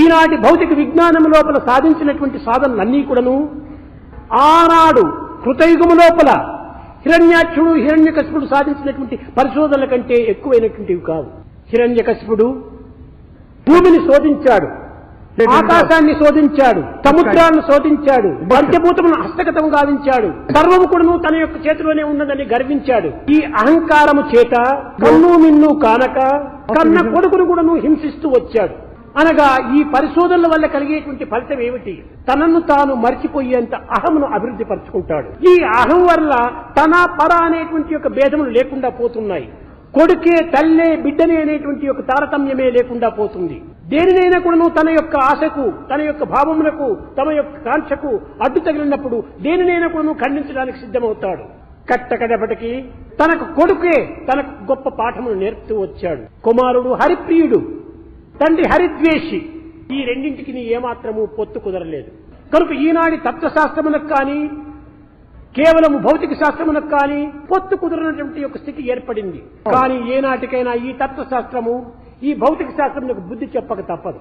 ఈనాటి భౌతిక విజ్ఞానం లోపల సాధించినటువంటి సాధనలన్నీ కూడాను ఆనాడు కృతయుగము లోపల హిరణ్యాక్షుడు హిరణ్యకశిపుడు సాధించినటువంటి పరిశోధనల కంటే ఎక్కువైనటువంటివి కావు. హిరణ్యకశిపుడు భూమిని శోధించాడు ఆకాశాన్ని శోధించాడు సముద్రాలను శోధించాడు పంచభూతములను హస్తగతం గావించాడు సర్వము కూడాను తన యొక్క చేతిలోనే ఉన్నదని గర్వించాడు. ఈ అహంకారము చేత కన్ను మిన్ను కానక కన్న కొడుకును కూడాను హింసిస్తూ వచ్చాడు. అనగా ఈ పరిశోధనల వల్ల కలిగేటువంటి ఫలితం ఏమిటి? తనను తాను మర్చిపోయేంత అహమును అభివృద్ధి పరుచుకుంటాడు. ఈ అహం వల్ల తన పర అనేటువంటి యొక్క భేదములు లేకుండా పోతున్నాయి. కొడుకే తల్లే బిడ్డనే అనేటువంటి యొక్క తారతమ్యమే లేకుండా పోతుంది. దేనినైనా కూడాను తన యొక్క ఆశకు తన యొక్క భావములకు తమ యొక్క కాంక్షకు అడ్డు తగిలినప్పుడు దేనినైనా కూడాను ఖండించడానికి సిద్ధమవుతాడు. కట్టకడపటికి తనకు కొడుకే తనకు గొప్ప పాఠమును నేర్పుతూ వచ్చాడు. కుమారుడు హరిప్రియుడు తండ్రి హరిద్వేషి. ఈ రెండింటికి నీ ఏమాత్రము పొత్తు కుదరలేదు. కనుక ఈనాటి తత్వశాస్త్రమునకు కానీ కేవలం భౌతిక శాస్త్రమునకు కానీ పొత్తు కుదరనటువంటి యొక్క స్థితి ఏర్పడింది. కానీ ఏనాటికైనా ఈ తత్వశాస్త్రము ఈ భౌతిక శాస్త్రమునకు బుద్ధి చెప్పక తప్పదు.